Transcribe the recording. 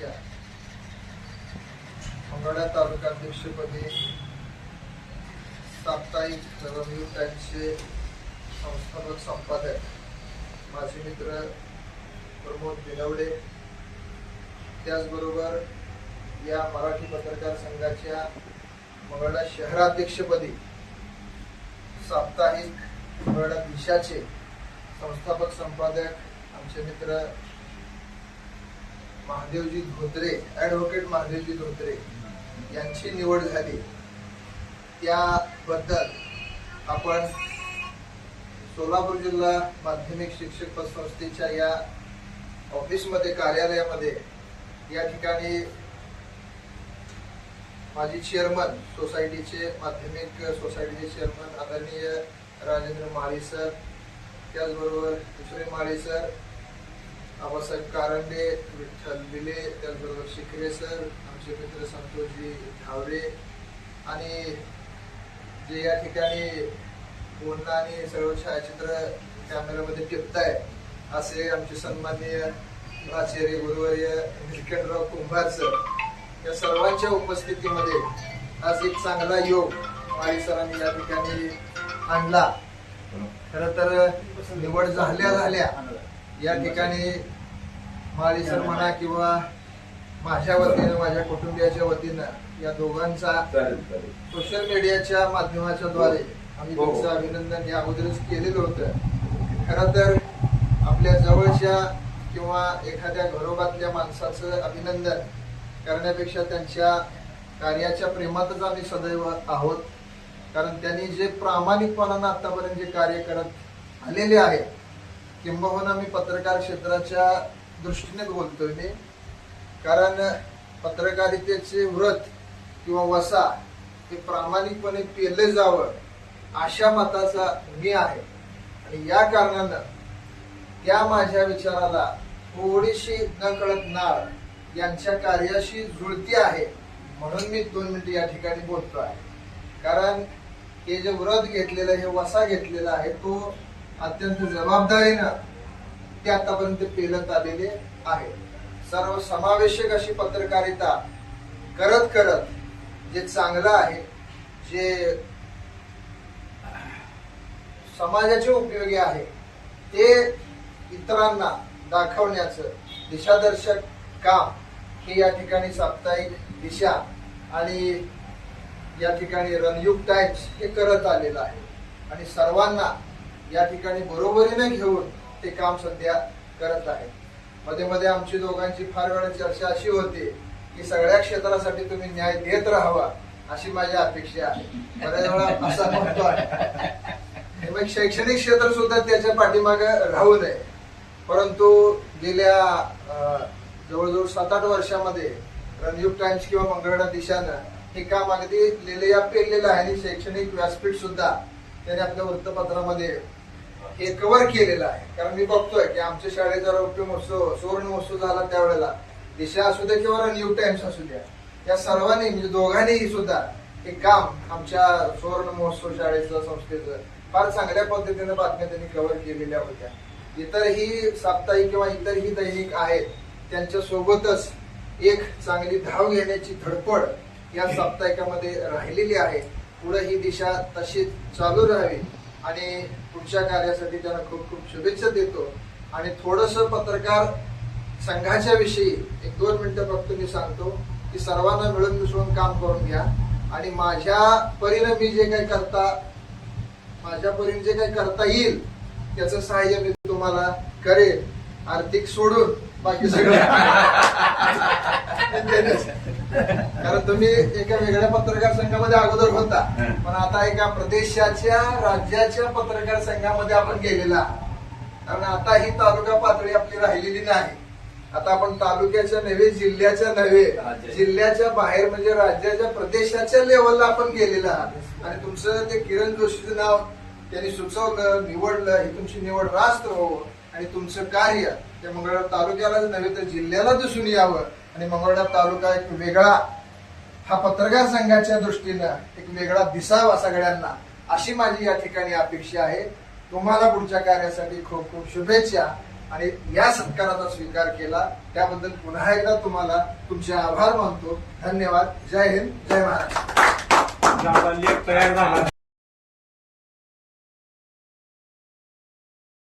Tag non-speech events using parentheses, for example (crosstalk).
यांच्या मंगळा तालुकाध्यक्षपदी साप्ताहिक रविव त्यांचे संस्थापक संपादक माझे मित्र प्रमोद बिनवडे. त्याचबरोबर या मराठी पत्रकार संघाच्या मंगळा शहराध्यक्षपदी साप्ताहिक मंगळा दिशाचे संस्थापक संपादक आमचे मित्र महादेवजी धोत्रे ॲडव्होकेट महादेवजी धोत्रे यांची निवड झाली. त्याबद्दल आपण सोलापूर जिल्हा माध्यमिक शिक्षक पतसंस्थेच्या या ऑफिसमध्ये कार्यालयामध्ये या ठिकाणी माजी चेअरमन सोसायटीचे माध्यमिक सोसायटीचे चेअरमन आदरणीय राजेंद्र माळी सर त्याचबरोबर दुसरे माळी सर आबासाहेब कारंडे विठ्ठल दिले त्याचबरोबर शिकरे सर आमचे मित्र संतोषजी धावरे आणि जे या ठिकाणी बोलणं आणि सर्व छायाचित्र कॅमेऱ्यामध्ये टिपताय असे आमचे सन्माननीय प्राचार्य गुरुवर्य निलकंठराव कुंभार सर या सर्वांच्या उपस्थितीमध्ये आज एक चांगला योग माळी सरांनी या ठिकाणी आणला. खरं तर निवड झाल्या झाल्या. या ठिकाणी माळी सर म्हणा किंवा माझ्या वतीनं माझ्या कुटुंबियाच्या वतीनं या दोघांचा सोशल मीडियाच्या माध्यमाच्या द्वारे आम्ही हो. त्यांचं अभिनंदन या अगोदरच केलेलं होतं. खरं तर आपल्या जवळच्या किंवा एखाद्या घरोबातल्या माणसाचं अभिनंदन करण्यापेक्षा त्यांच्या कार्याच्या प्रेमातच आम्ही सदैव आहोत. कारण त्यांनी जे प्रामाणिकपणानं आतापर्यंत जे कार्य करत आलेले आहे किंबहुना मी पत्रकार क्षेत्राच्या दृष्टीने बोलतोय मी. कारण पत्रकारितेचे व्रत किंवा वसा हे प्रामाणिकपणे पेरले जावं अशा मताचा मी आहे. आणि या कारणानं त्या माझ्या विचाराला थोडीशी नकळत नार नाळ यांच्या कार्याशी जुळती आहे म्हणून मी दोन मिनिटं या ठिकाणी बोलतो आहे कारण हे जे व्रत घेतलेलं हे वसा घेतलेला आहे तो अत्यंत जबाबदारीनं ते आतापर्यंत पेलत आलेले आहे सर्व समावेशक अशी पत्रकारिता करत करत जे चांगलं आहे जे समाजाचे उपयोगी आहे ते इतरांना दाखवण्याचं दिशादर्शक काम हे या ठिकाणी साप्ताहिक दिशा आणि या ठिकाणी रणयुग टाइम्स हे करत आलेलं आहे. आणि सर्वांना या ठिकाणी बरोबरीने घेऊन ते काम सध्या करत आहे मध्ये मध्ये आमची दोघांची फार वेळा चर्चा अशी होती की सगळ्या क्षेत्रासाठी तुम्ही न्याय देत राहावा अशी माझी अपेक्षा आहे. बऱ्याच वेळा असा म्हणतो आहे. मग शैक्षणिक क्षेत्र सुद्धा त्याच्या पाठीमागे राहू नये. परंतु गेल्या अं, जवळजवळ सात आठ वर्षामध्ये रणयुग टाइम्स किंवा मंगळवार दिशानं हे काम अगदी लिहिलेल्या पेरलेलं आहे आणि शैक्षणिक व्यासपीठ सुद्धा त्याने आपल्या वृत्तपत्रामध्ये हे कव्हर केलेलं आहे. कारण मी बघतोय की आमच्या शाळेचा रौप्य महोत्सव सुवर्ण महोत्सव झाला त्यावेळेला दिशा असू द्या किंवा न्यू टाइम्स असू द्या या सर्वांनी म्हणजे दोघांनीही सुद्धा हे काम आमच्या सुवर्ण महोत्सव शाळेचं संस्थेचं फार चांगल्या पद्धतीने बातम्या त्यांनी कव्हर केलेल्या होत्या. इतरही साप्ताहिक किंवा इतरही दैनिक आहेत त्यांच्या सोबतच एक चांगली धाव घेण्याची धडपड या साप्ताहिकामध्ये राहिलेली आहे. पुढे ही दिशा तशीच चालू राहावी. आणि पुढच्या कार्यासाठी त्यांना खूप खूप शुभेच्छा देतो. आणि थोडस पत्रकार संघाच्या विषयी एक दोन मिनिटं फक्त मी सांगतो की सर्वांना मिळून मिसळून काम करून घ्या. आणि माझ्या परीनं मी जे काही करता माझ्या परीने जे काही करता येईल त्याचं सहाय्य मी तुम्हाला करेन. आर्थिक सोडून बाकी सगळं (laughs) कारण तुम्ही एका वेगळ्या पत्रकार संघामध्ये अगोदर होता. पण आता एका प्रदेशाच्या राज्याच्या पत्रकार संघामध्ये आपण गेलेला. कारण आता ही तालुका पातळी आपली राहिलेली नाही. आता आपण तालुक्याच्या नव्हे जिल्ह्याच्या नव्हे. जिल्ह्याच्या बाहेर म्हणजे राज्याच्या प्रदेशाच्या लेवलला आपण गेलेला आहात. आणि तुमचं ते किरण जोशीचं नाव त्यांनी सुचवलं निवडलं ही तुमची निवड रास्त हो आणि तुमचं कार्य त्या मंगळवार तालुक्यालाच नव्हे तर जिल्ह्याला दिसून यावं. आणि मंगळवार तालुका एक वेगळा हा पत्रकार संघाच्या दृष्टीनं एक वेगळा दिसावा सगळ्यांना अशी माझी या ठिकाणी अपेक्षा आहे. तुम्हाला पुढच्या कार्यासाठी खूप खूप शुभेच्छा. आणि या सत्काराचा स्वीकार केला. त्याबद्दल पुन्हा एकदा तुम्हाला तुमचे आभार मानतो. धन्यवाद. जय हिंद. जय महाराष्ट्र.